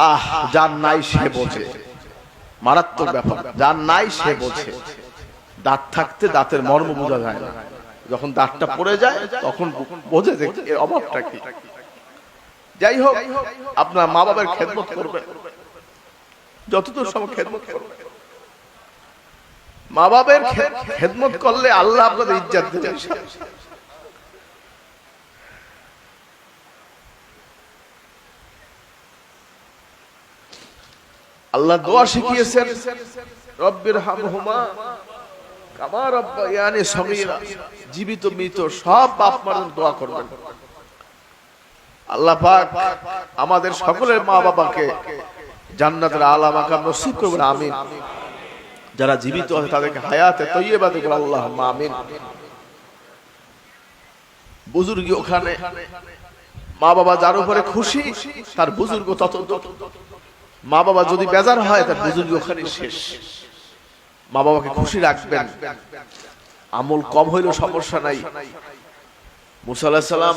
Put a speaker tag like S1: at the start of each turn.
S1: আহ, যার নাই সে বোঝে। মারাত্মক ব্যাপার। যার নাই সে বোঝে। দাঁত থাকতে দাঁতের মর্ম বোঝা যায় না। যখন দাঁতটা পড়ে যায়, তখন বোঝে যে এর অভাবটা কি। যাই হোক, আপনার মা বাবার খেদমত করবে যতদূর সব খেদমত করবেন। মা বাবার খেদমত করলে আল্লাহ আপনাদের ইজ্জাত দেবেন। আল্লাহ দোয়া শিখিয়েছেন রব্বির হামহুমা কামা রব্বায়ানি সগীরা জীবিত মৃত সব বাপ মার দোয়া করবেন। আল্লাহ পাক আমাদের সকলের মা বাবাকে জান্নাতের আলা মাকাম নসিব করবেন আমিন। যারা জীবিত আছে তাদেরকে হায়াতে তৈয়বা দেখবেন আল্লাহ আমিন। বুজুর্গি ওখানে মা বাবা যার উপরে খুশি তার বুজুর্গ তত মা বাবা যদি বেজার হয়, তার বুজুর্গি ওখানে শেষ। মা বাবাকে খুশি রাখবেন। আমল কম হইলেও সমস্যা নাই। মুসা আলাহিসাল্লাম